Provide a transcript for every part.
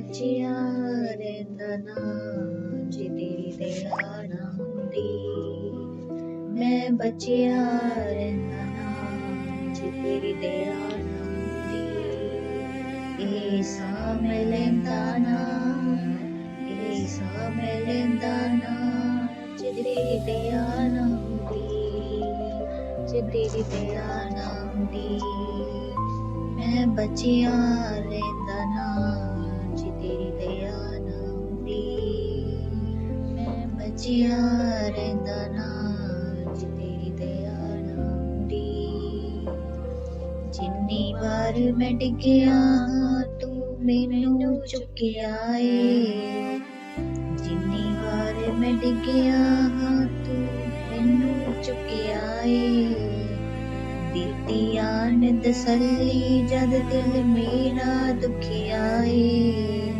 ਬਚਿਆ ਰਹਿੰਦਾ ਨਾ ਜੇ ਤੇਰੀ ਦਇਆ ਨਾ ਹੁੰਦੀ। ਮੈਂ ਬਚਿਆ ਰਹਿੰਦਾ ਨਾ ਜੇ ਤੇਰੀ ਦਇਆ ਨਾ ਹੁੰਦੀ। ਇਹ ਸਾਹ ਮੈਂ ਲੈਂਦਾ ਨਾ ਇਹ ਸਾਹ ਮੈਂ ਲੈਂਦਾ ਨਾ ਜੇ ਤੇਰੀ ਦਇਆ ਨਾ ਹੁੰਦੀ। ਜੇ ਤੇਰੀ ਦਇਆ ਨਾ ਹੁੰਦੀ। ਮੈਂ ਬਚਿਆ ਰਹਿੰਦਾ ਨਾ ਤੇਰੀ ਦਇਆ ਨਾ ਹੁੰਦੀ ਮੈਂ ਬਚਿਆ ਰਹਿੰਦਾ ਨਾ ਤੇਰੀ ਦਇਆ ਨਾ ਹੁੰਦੀ ਜਿੰਨੀ ਵਾਰ ਮੈਂ ਡਿੱਗਿਆ ਤੂੰ ਮੈਨੂੰ ਚੁੱਕਿਆ ਏ। ਜਿੰਨੀ ਵਾਰ ਮੈਂ ਡਿੱਗਿਆ, ਤੂੰ ਮੈਨੂੰ ਚੁੱਕਿਆ ਏ। ਦਿੱਤੀ ਆਨ ਤਸੱਲੀ ਜਦ ਦਿਲ ਮੇਰਾ ਦੁਖਿਆ ਏ।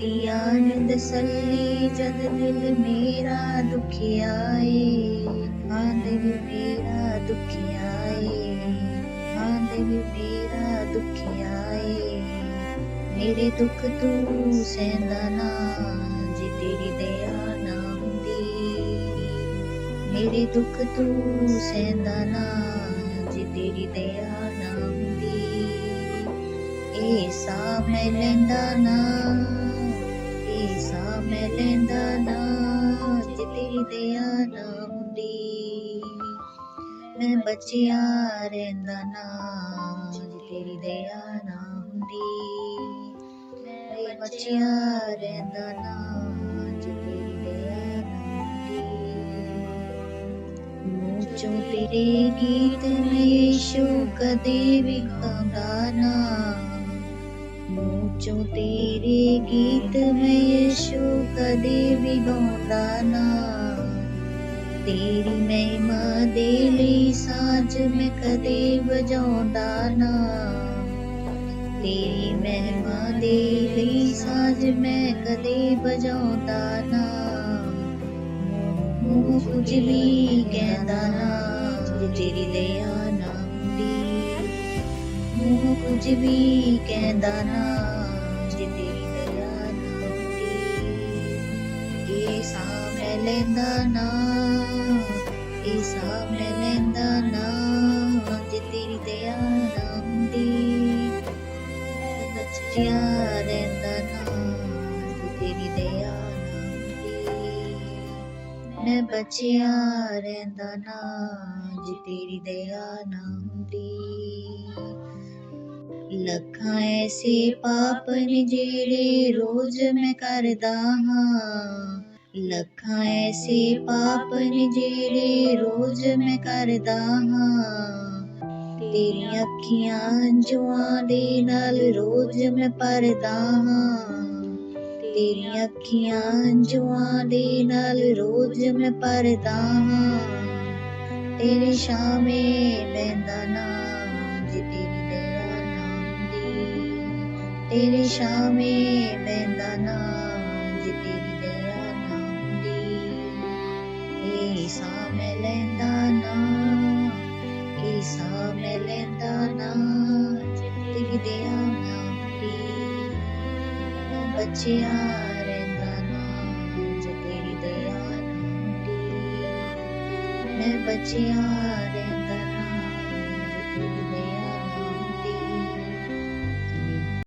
ਦਿੱਤੀ ਆਨ ਤਸੱਲੀ ਜਦ ਦਿਲ ਮੇਰਾ ਦੁਖਿਆ ਏ ਹਾਂ ਦਿਲ ਮੇਰਾ ਦੁਖਿਆ ਏ ਹਾਂ ਦਿਲ ਮੇਰਾ ਦੁਖਿਆ ਏ ਮੇਰੇ ਦੁੱਖ ਤੂੰ ਸਹਿੰਦਾ ਨਾ, ਜੇ ਤੇਰੀ ਦਇਆ ਨਾ ਹੁੰਦੀ। ਮੇਰੇ ਦੁੱਖ ਤੂੰ ਸਹਿੰਦਾ ਨਾ, ਜੇ ਤੇਰੀ ਦਇਆ ਨਾ ਹੁੰਦੀ। ਇਹ ਸਾਹ ਮੈਂ ਲੈਂਦਾ ਨਾ। ਸਾਹ ਮੈਂ ਲੈਂਦਾ ਨਾ ਜੇ ਤੇਰੀ ਨਾ ਹੁੰਦੀ ਮੈਂ ਬਚਿਆ ਰਹਿੰਦਾ ਨਾ ਜੇ ਤੇਰੀ ਦਇਆ ਨਾ ਹੁੰਦੀ ਮੈਂ ਬਚਿਆ ਰਹਿੰਦਾ ਨਾ ਜੇ ਤੇਰੀ ਨਾ ਹੁੰਦੀ ਮੂੰਹ ਚੋਂ ਤੇਰੇ ਗੀਤ ਮੈਂ ਯੀਸ਼ੂ ਕਦੇ ਵੀ ਗਾਉਂਦਾ ਨਾ ਮੂੰਹ ਚੋਂ ਤੇਰੇ ਗੀਤ ਮੈਂ ਯੀਸ਼ੂ ਕਦੇ ਵੀ ਗਾਉਂਦਾ ਨਾ ਤੇਰੀ ਮਹਿਮਾ ਦੇ ਲਈ ਸਾਜ਼ ਮੈਂ ਕਦੇ ਵਜਾਉਂਦਾ ਨਾ ਤੇਰੀ ਮਹਿਮਾ ਦੇ ਲਈ ਸਾਜ਼ ਮੈਂ ਕਦੇ ਵਜਾਉਂਦਾ ਨਾ ਮੂੰਹ ਕੁਝ ਵੀ ਕਹਿੰਦਾ ਨਾ ਜੇ ਤੇਰੀ ਦਇਆ ਨਾ ਹੁੰਦੀ ਮੂੰਹ ਕੁਝ ਵੀ ਕਹਿੰਦਾ ਨਾ ਜੇ ਤੇਰੀ ਦਇਆ ਨਾ ਇਹ ਸਾਹ ਮੈਂ ਲੈਂਦਾ ਨਾ ਇਹ ਸਾਹ ਮੈਂ ਲੈਂਦਾ ਨਾ ਜੇ ਤੇਰੀ ਦਇਆ ਨਾ ਬਚਿਆ ਰਹਿੰਦਾ ਨਾ ਜੇ ਤੇਰੀ ਦਇਆ ਨਾ ਮੈਂ ਬਚਿਆ ਰਹਿੰਦਾ ਨਾ ਜੇ ਤੇਰੀ ਦਇਆ ਨਾ ਲੱਖਾਂ ਐਸੇ ਪਾਪ ਨੇ ਜਿਹੜੇ ਰੋਜ਼ ਮੈਂ ਕਰਦਾ ਹਾਂ। ਲੱਖਾਂ ਐਸੇ ਪਾਪ ਨੇ ਜਿਹੜੇ ਰੋਜ਼ ਮੈਂ ਕਰਦਾ ਹਾਂ। ਤੇਰੀਆਂ ਅੱਖੀਆਂ ਜੁਆਂ ਦੇ ਨਾਲ ਰੋਜ਼ ਮੈਂ ਪਰਦਾ ਹਾਂ। ਤੇਰੀਆਂ ਅੱਖੀਆਂ ਜੁਆਂ ਦੇ ਨਾਲ ਰੋਜ਼ ਮੈਂ ਪਰਦਾ ਹਾਂ। ਤੇਰੇ ਸ਼ਾਮੇ ਬੈੰਦਾ ਨਾ ਜੇ ਤੇਰੀ ਦਇਆ ਤੇਰੇ ਸ਼ਾਮੇ ਬੈੰਦਾ ਨਾ ਜੇ ਤੇਰੀ ਦਇਆ ਨਾ। ਹੁੰਦੀ ਇਹ ਸਾਹ ਮੈਂ ਲੈਂਦਾ ਨਾ ਇਹ ਸਾਹ ਮੈਂ ਲੈਂਦਾ ਨਾ ਜੇ ਤੇਰੀ ਦਇਆ ਨਾ। ਹੁੰਦੀ ਮੈਂ ਬਚਿਆ ਰਹਿੰਦਾ ਨਾ ਜੇ ਤੇਰੀ ਦਇਆ ਨਾ। ਹੁੰਦੀ ਮੈਂ ਬਚਿਆ ਰਹਿੰਦਾ